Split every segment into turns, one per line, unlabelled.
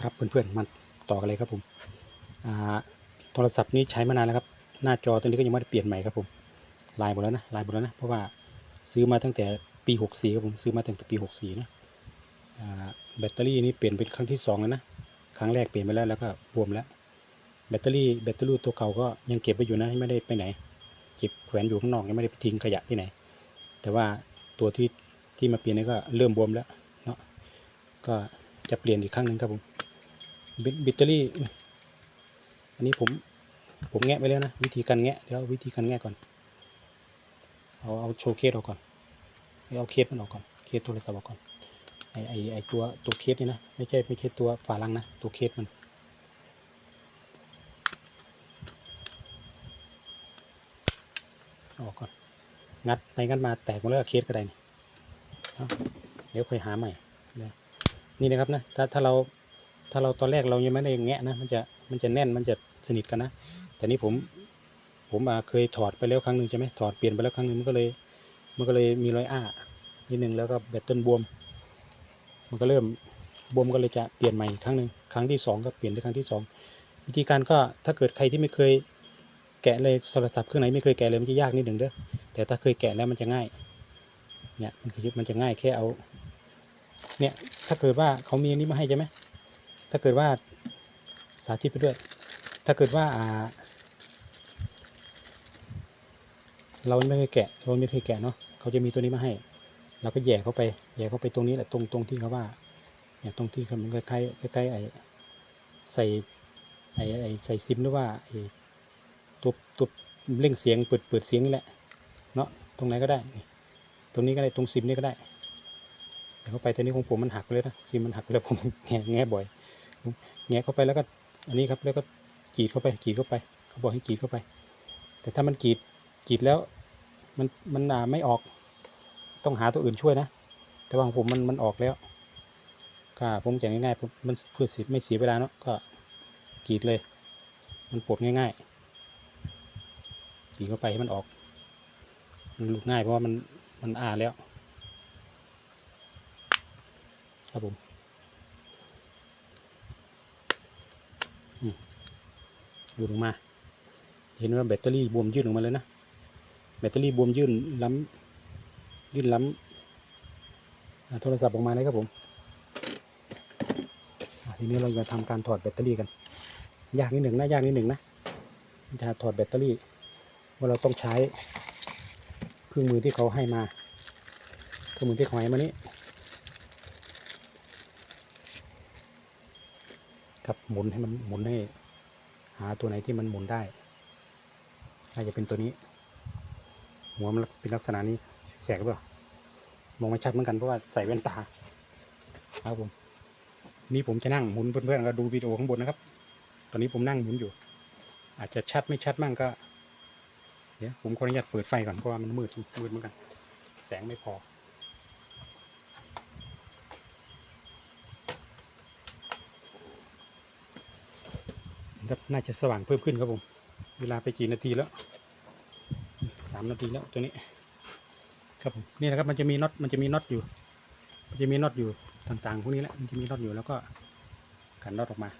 ครับเพื่อนๆมาต่อกันเลยครับผมอ่าโทรศัพท์นี้ใช้มานานแล้วครับ หน้าจอตัวนี้ก็ยังไม่ได้เปลี่ยนใหม่ครับผมลายหมดแล้วนะลายหมดแล้วนะเพราะว่าซื้อมาตั้งแต่ปี64ครับผมซื้อมาตั้งแต่ปี64นะอ่าแบตเตอรี่นี่เปลี่ยนเป็นครั้งที่สองแล้วนะครั้งแรกเปลี่ยนไปแล้วแล้วก็บวมแล้ว แบตเตอรี่แบตเตอรี่ตัวเก่าก็ยังเก็บไว้อยู่นะไม่ได้ไปไหนเก็บแขวนอยู่ข้างนอกยังไม่ได้ไปทิ้งขยะที่ไหน แต่ว่าตัวที่ที่มาเปลี่ยนนี่ก็เริ่มบวมแล้วเนาะก็จะเปลี่ยนอีกครั้งหนึ่งครับผม บตแบตเตอรี่ อันนี้ผม ผมแงะไปแล้วนะ วิธีการแงะ เดี๋ยววิธีการแงะก่อน เอาเอาโชว์เคสออกก่อน เอาเคสมันออกก่อน เคสโทรศัพท์ออกก่อน ไอไอไอตัวตัวเคสนี่นะ ไม่ใช่ไม่ใช่ตัวฝาลังนะ ตัวเคสมันออกก่อน งัดไปงัดมาแตกหมดแล้วเคสก็ได้นี่เดี๋ยวค่อยหาใหม่นะนี่นะครับนะ ถ้าถ้าเรา ถ้าเราตอนแรกเรายังไม่ได้แงะนะ มันจะมันจะแน่นมันจะสนิทกันนะ แต่นี้ผมผมเคยถอดไปแล้วครั้งหนึ่งใช่ไหมถอดเปลี่ยนไปแล้วครั้งหนึ่งมันก็เลยมันก็เลยมีรอยอ้านิดนึงแล้วก็แบตเทิลบวม มันก็เริ่มบวมก็เลยจะเปลี่ยนใหม่อีกครั้งหนึ่งครั้งที่สองก็เปลี่ยนเป็นครั้งที่สองวิธีการก็ถ้าเกิดใครที่ไม่เคยแกะเลยโทรศัพท์เครื่องไหนไม่เคยแกะเลยมันจะยากนิดหนึ่งเด้อแต่ถ้าเคยแกะแล้วมันจะง่ายเนี่ยมันคือมันจะง่ายแค่เอาเนี่ยถ้าเกิดว่าเขามีอันนี้มาให้ใช่ไหม ถ้าเกิดว่าสาธิตไปด้วย ถ้าเกิดว่าอ่าเราไม่เคยแกะเราไม่เคยแกะเนาะเขาจะมีตัวนี้มาให้เราก็แย่เข้าไปแย่เข้าไปตรงนี้แหละตรงตรงที่เขาว่าเนี่ยตรงที่เขามันคล้ายๆคล้ายๆไอ้ใส่ไอ้ไอ้ใส่ซิมหรือว่าไอ้ตัวตัวเร่งเสียงเปิดเปิดเสียงนี่แหละเนาะตรงไหนก็ได้ ตรงนี้ก็ได้ตรงซิมนี่ก็ได้เดี๋ยวเข้าไปตัวนี้ของผมมันหักไปเลยนะซิมมันหักไปแล้วผมแงะแงะบ่อย แงะเข้าไปแล้วก็อันนี้ครับแล้วก็กรีดเข้าไปกรีดเข้าไป เขาบอกให้กรีดเข้าไป แต่ถ้ามันกรีดกรีดแล้ว มันมันอ่าไม่ออก ต้องหาตัวอื่นช่วยนะ แต่ว่าของผมมันมันออกแล้วก็ผมจะง่ายๆมันเพื่อสีไม่เสียเวลาเนาะก็กรีดเลย มันปลดง่ายๆกรีดเข้าไปให้มันออก มันหลุดง่ายเพราะว่ามันมันอ่าแล้วครับผม ดออกมา เห็นว่าแบตเตอรี่บวมยื่นออกมาเลยนะ แบตเตอรี่บวมยื่นล้ำยื่นล้ำอ่าโทรศัพท์ออกมาเลยครับผมทีนี้เราจะทำการถอดแบตเตอรี่กัน ยากนิดหนึ่งนะยากนิดหนึ่งนะจะถอดแบตเตอรี่ว่าเราต้องใช้เครื่องมือที่เขาให้มา เครื่องมือที่เขาให้มานี้ ครับหมุนให้มันหมุนให้ หาตัวไหนที่มันหมุนได้น่าจะเป็นตัวนี้ หัวมันเป็นลักษณะนี้แฉกหรือเปล่ามองไม่ชัดเหมือนกันเพราะว่าใส่แว่นตาครับผมนี่ผมจะนั่งหมุนเพื่อนๆก็ดูวิดีโอข้างบนนะครับ ตอนนี้ผมนั่งหมุนอยู่ อาจจะชัดไม่ชัดมั่งก็ เดี๋ยวผมขออนุญาตเปิดไฟก่อนเพราะว่ามันมืดมืดเหมือนกัน แสงไม่พอ ครับ น่าจะสว่างเพิ่มขึ้นครับผม เวลาไปกี่นาทีแล้วสามนาทีแล้วตัวนี้ ครับผมนี่นะครับมันจะมีน็อตมันจะมีน็อตอยู่ มันจะมีน็อตอยู่ต่างๆพวกนี้แหละมันจะมีน็อตอยู่แล้วก็กันน็อตออกมา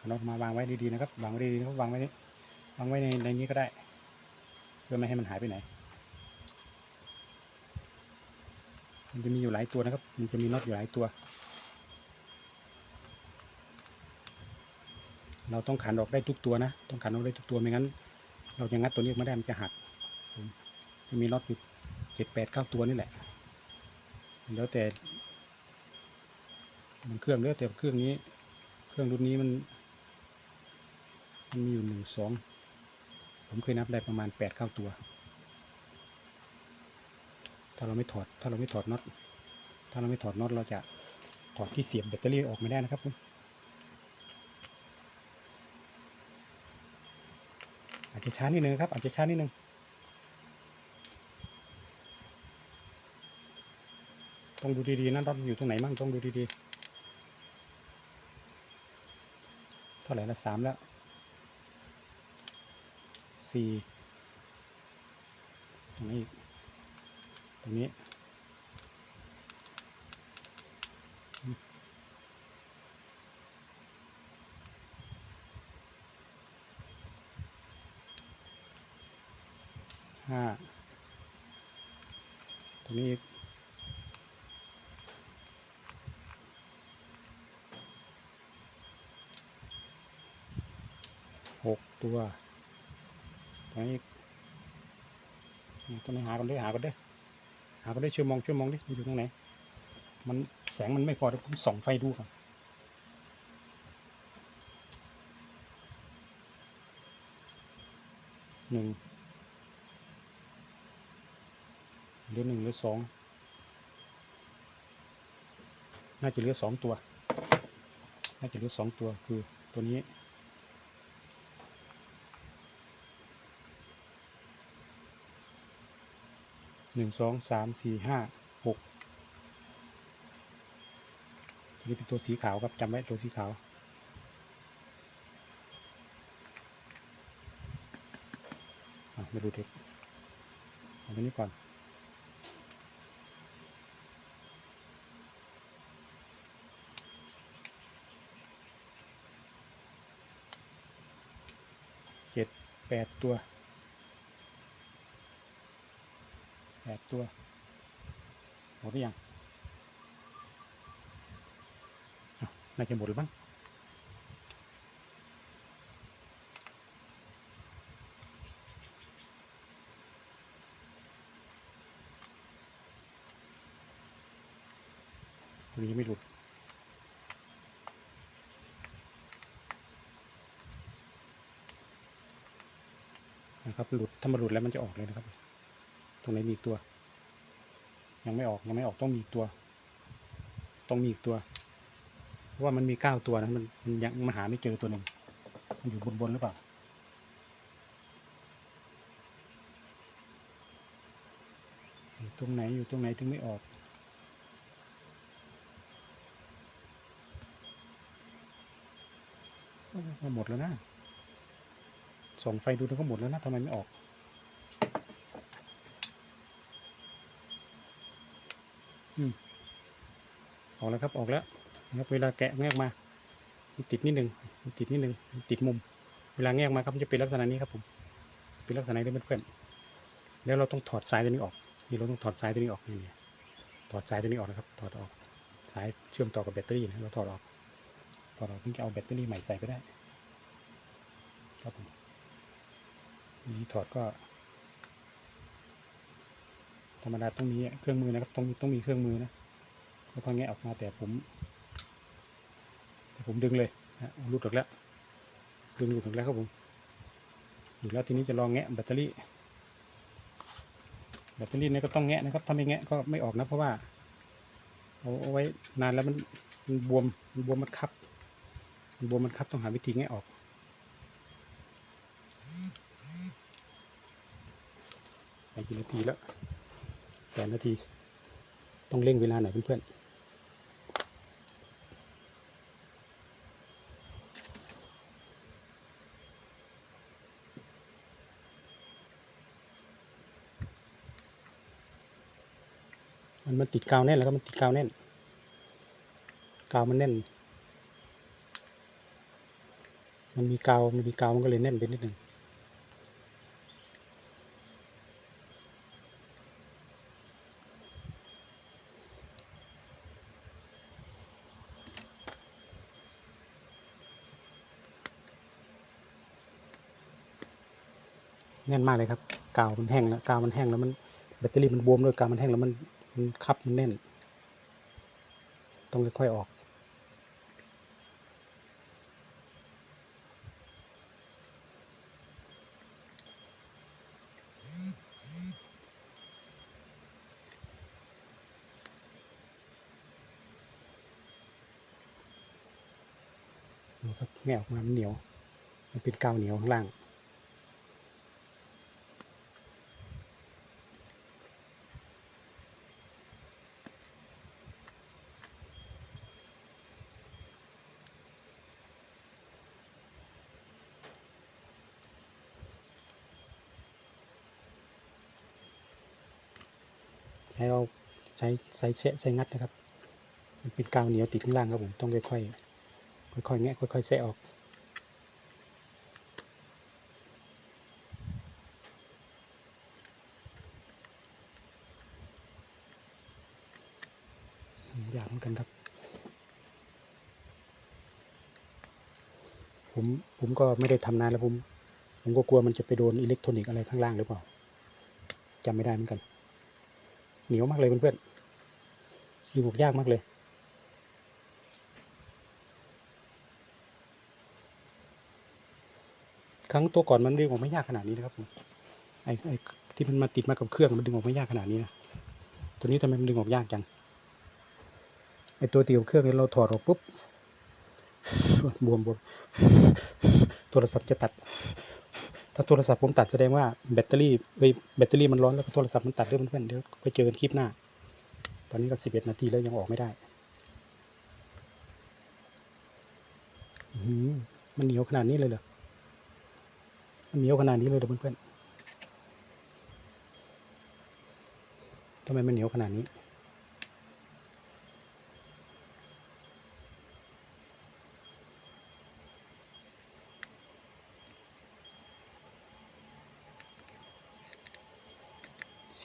กันน็อตออกมาวางไว้ดีๆนะครับวางไว้ดีๆนะครับวางไว้นี่วางไว้ในในนี้ก็ได้ เพื่อไม่ให้มันหายไปไหน มันจะมีอยู่หลายตัวนะครับ มันจะมีน็อตอยู่หลายตัว เราต้องขันออกได้ทุกตัวนะ ต้องขันออกได้ทุกตัว ไม่งั้น เราจะงัดตัวนี้ออกไม่ได้มันจะหักมจะมีน็อตอยู่เจ็ดแปดเก้าตัวนี่แหละ แล้วแต่ มันเครื่องแล้วแต่เครื่องนี้ เครื่องรุ่นนี้มัน มันมีอยู่หนึ่งสอง ผมเคยนับได้ประมาณแปดเก้าตัว ถ้าเราไม่ถอด ถ้าเราไม่ถอดน็อต ถ้าเราไม่ถอดน็อตเราจะถอดที่เสียบแบตเตอรี่ออกไม่ได้นะครับผมอาจจะช้านิดนึงครับ อาจจะช้านิดนึงต้องดูดีๆนะน็อตอยู่ตรงไหนมั่งต้องดูดีๆ เท่าไหร่ละสามแล้วสี่ตรงนี้อีก ตรงนี้ ห้า ตรงนี้อีกหกตัวตรงนี้อีกนี่ตรงนี้หากันด้วยหากันด้วย หากันด้ช่วยมองช่วยมองดิมันอยู่ตรงไหน มันแสงมันไม่พอเดี๋ยวผมส่องไฟดูก่อนหนึ่งเหลือหนึ่งเหลือสองน่าจะเหลือสองตัว น่าจะเหลือสองตัวคือตัวนี้ หนึ่งสองสามสี่ห้าหกตัวนี้เป็นตัวสีขาวครับจำไว้ตัวสีขาวมาดูเด็กเอาตัวนี้ก่อนเจ็ดแปดตัว แปดตัวหมดหรือยังน่าจะหมดหรือบ้างตัวนี้ยังไม่หลุดนะครับหลุดถ้ามันหลุดแล้วมันจะออกเลยนะครับ ตรงไหนมีตัว ยังไม่ออกยังไม่ออกต้องมีตัว ต้องมีอีกตัว เพราะว่ามันมีเก้าตัวนะมันมันยังมาหาไม่เจอตัวหนึ่งมันอยู่บนบนหรือเปล่าอยู่ตรงไหนอยู่ตรงไหนถึงไม่ออกมันหมดแล้วนะส่องไฟดูแล้วก็หมดแล้วนะทำไมไม่ออก ออกแล้วครับออกแล้วนะครับเวลาแกะแงกมาติดนิดหนึ่งติดนิดหนึ่งติดมุม เวลาแงกมาครับจะเป็นลักษณะนี้ครับผมเป็นลักษณะนี้เพื่อนๆแล้วเราต้องถอดสายตัวนี้ออกนี่เราต้องถอดสายตัวนี้ออกนี่นี่ถอดสายตัวนี้ออกนะครับ ถอดออกสายเชื่อมต่อกับแบตเตอรี่นะเราถอดออกถอดออกถึงจะเอาแบตเตอรี่ใหม่ใส่ไปได้ ครับผมนี้ถอดก็ ธรรมดาต้องมีเครื่องมือนะครับต้องต้องมีเครื่องมือนะแล้วก็แงะออกมาแต่ผม แต่ผมดึงเลยนะหลุดออกแล้ว ดึงหลุดออกแล้วครับผมหลุดแล้วทีนี้จะลองแงะแบตเตอรี่ แบตเตอรี่เนี่ยก็ต้องแงะนะครับถ้าไม่แงะก็ไม่ออกนะเพราะว่าเอาเอาไว้นานแล้วมันมันบวมมันบวมมันคับมันบวมมันคับต้องหาวิธีแงะออกไปกี่นาทีแล้ว แปดนาที ต้องเร่งเวลาหน่อยเพื่อนๆมันมันติดกาวแน่นแล้วก็มันติดกาวแน่น กาวมันแน่น มันมีกาว มันมีกาวมันก็เลยแน่นไปนิดหนึ่ง แน่นมากเลยครับกาวมันแห้งแล้วกาวมันแห้งแล้วมันแบตเตอรี่มันบวมด้วยกาวมันแห้งแล้วมันมันคับมันแน่น ต้องค่อยๆออก ดูครับแงะออกมามันเหนียว มันเป็นกาวเหนียวข้างล่าง แค่ช้เอาใช้ใช้เสะใช้งัดนะครับ มันเป็นกาวเหนียวติดข้างล่างครับผมต้องค่อยๆค่อยๆแงะค่อยๆแสะออกอยากเหมือนกันครับ ผมผมก็ไม่ได้ทำนานแล้วผม ผมก็กลัวมันจะไปโดนอิเล็กทรอนิกส์อะไรข้างล่างหรือเปล่าจำไม่ได้เหมือนกัน เหนียวมากเลยเพื่อนๆดึงออกยากมากเลย ครั้งตัวก่อนมันดึงออกไม่ยากขนาดนี้นะครับผมไอ้ไอ้ที่มันมาติดมากับเครื่องมันดึงออกไม่ยากขนาดนี้นะตัวนี้ทำไมมันดึงออกยากจังไอ้ตัวตีกับเครื่องนี้เราถอดออกปุ๊บบวมบวมโทรศัพท์จะตัด ถ้าโทรศัพท์ผมตัดแสดงว่าแบตเตอรี่เอ้ยแบตเตอรี่มันร้อนแล้วก็โทรศัพท์มันตัดด้วยเพื่อนเดี๋ยวไปเจอกันคลิปหน้า ตอนนี้ก็สิบเอ็ดนาทีแล้วยังออกไม่ได้หือมันเหนียวขนาดนี้เลยเหรอ มันเหนียวขนาดนี้เลยเหรอเพื่อนๆทำไมมันเหนียวขนาดนี้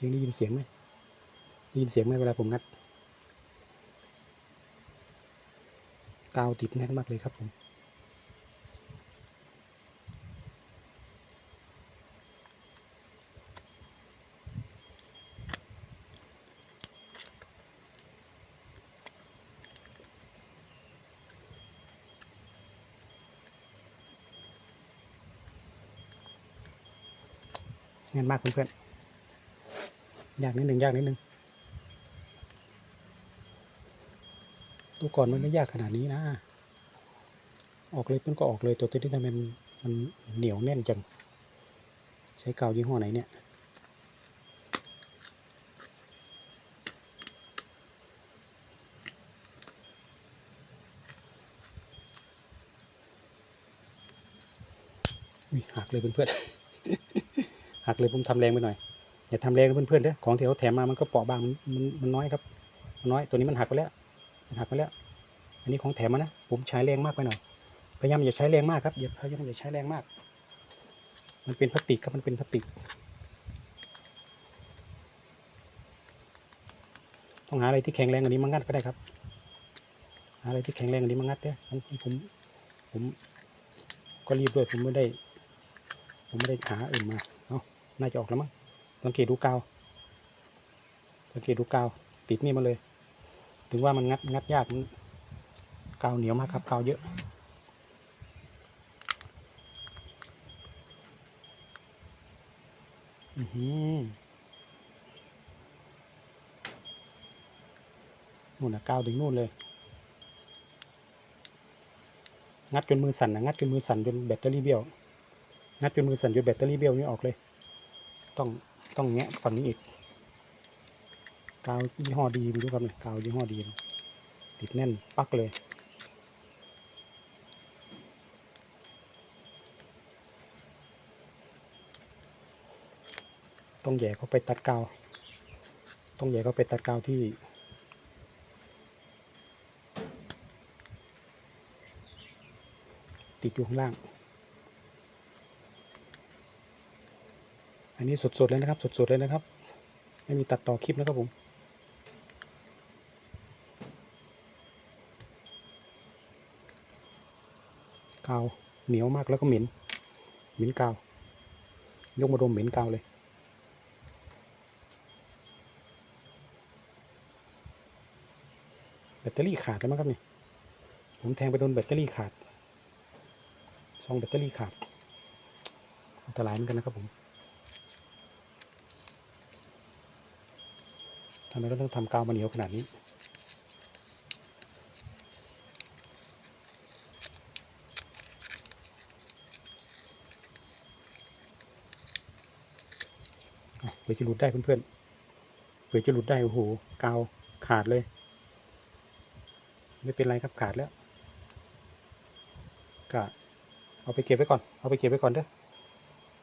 สียงได้ยินเสียงไหมได้ยินเสียงไหมเวลาผมงัดกาวติดแน่นมากเลยครับผมแน่นมากเพื่อนๆ ยากนิดหนึ่งยากนิดหนึ่งตัวก่อนมันไม่ยากขนาดนี้นะ ออกเลยมันก็ออกเลยตัวตัวนี้ทำไมมันมันเหนียวแน่นจัง ใช้กาวยี่ห้อไหนเนี่ยอุ้ยหักเลยเพื่อนๆหักเลยผมทำแรงไปหน่อย อย่าทำแรงนะเพื่อนๆเด้อของที่เขาแถมมามันก็เปราะบางมันมันน้อยครับมันน้อยตัวนี้มันหักไปแล้วมันหักไปแล้ว อันนี้ของแถมมานะผมใช้แรงมากไปหน่อยพยายามอย่าใช้แรงมากครับอย่าพยายามอย่าใช้แรงมาก มันเป็นพลาสติกครับมันเป็นพลาสติก ต้องหาอะไรที่แข็งแรงกว่านี้มางัดก็ได้ครับหาอะไรที่แข็งแรงกว่านี้มางัดเด้อผมผมผมก็รีบด้วยผมไม่ได้ ผมไม่ได้หาอื่นมาเนาะน่าจะออกแล้วมั้ง สังเกตดูกาวสังเกตดูกาวติดนี่มาเลย ถึงว่ามันงัดงัดยากมันกาวเหนียวมากครับกาวเยอะอือหือนู่นนะกาวถึงนู่นเลย งัดจนมือสั่นนะงัดจนมือสั่นจนแบตเตอรี่เบี้ยว งัดจนมือสั่นจนแบตเตอรี่เบี้ยวนี่ออกเลย ต้อง ต้องแงะฝั่งนี้อีกกาวยี่ห้อดีไม่รู้ครับเนี่ยกาวยี่ห้อดีติดแน่นปักเลยต้องแย่เข้าไปตัดกาว ต้องแย่เข้าไปตัดกาวที่ติดอยู่ข้างล่าง อันนี้สดๆเลยนะครับ สดๆเลยนะครับ ไม่มีตัดต่อคลิปนะครับผมกาวเหนียวมากแล้วก็เหม็นเหม็นกาวยกมาดมเหม็นกาวเลยแบตเตอรี่ขาดแล้วมั้งครับนี่ผมแทงไปโดนแบตเตอรี่ขาดซองแบตเตอรี่ขาดอันตรายเหมือนกันนะครับผม ทำไมต้องทำกาวมาเหนียวขนาดนี้ เผื่อจะหลุดได้เพื่อนๆเผื่อจะหลุดได้ โอ้โห กาวขาดเลย ไม่เป็นไรครับขาดแล้วก็เอาไปเก็บไว้ก่อน เอาไปเก็บไว้ก่อนเด้อ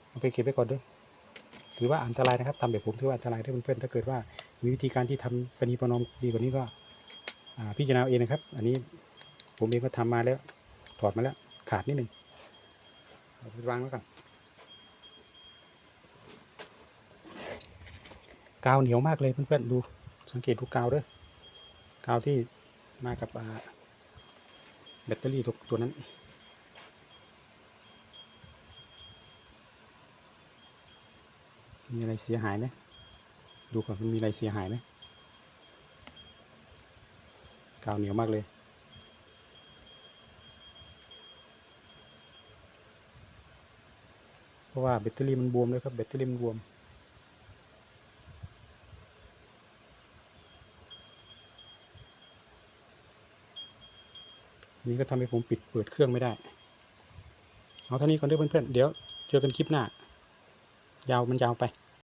เอาไปเก็บไว้ก่อนเด้อ ถือว่าอันตรายนะครับทำแบบผมถือว่าอันตรายด้วยเพื่อนๆถ้าเกิดว่ามีวิธีการที่ทำปณีประนอมดีกว่านี้ก็พิจารณาเองนะครับ อันนี้ผมเองก็ทำมาแล้วถอดมาแล้วขาดนิดหนึ่งวางไว้ก่อนกาวเหนียวมากเลยเพื่อนๆดูสังเกตดูกาวด้วยกาวที่มากับแบตเตอรี่ตัวนั้น มีอะไรเสียหายไหมดูก่อนมันมีอะไรเสียหายไหมกาวเหนียวมากเลย เพราะว่าแบตเตอรี่มันบวมเลยครับแบตเตอรี่มันบวมนนี้ก็ทำให้ผมปิดเปิดเครื่องไม่ได้ เอาเท่านี้ก่อนเด้อเพื่อนๆ เดี๋ยวเจอกันคลิปหน้า ยาวมันยาวไป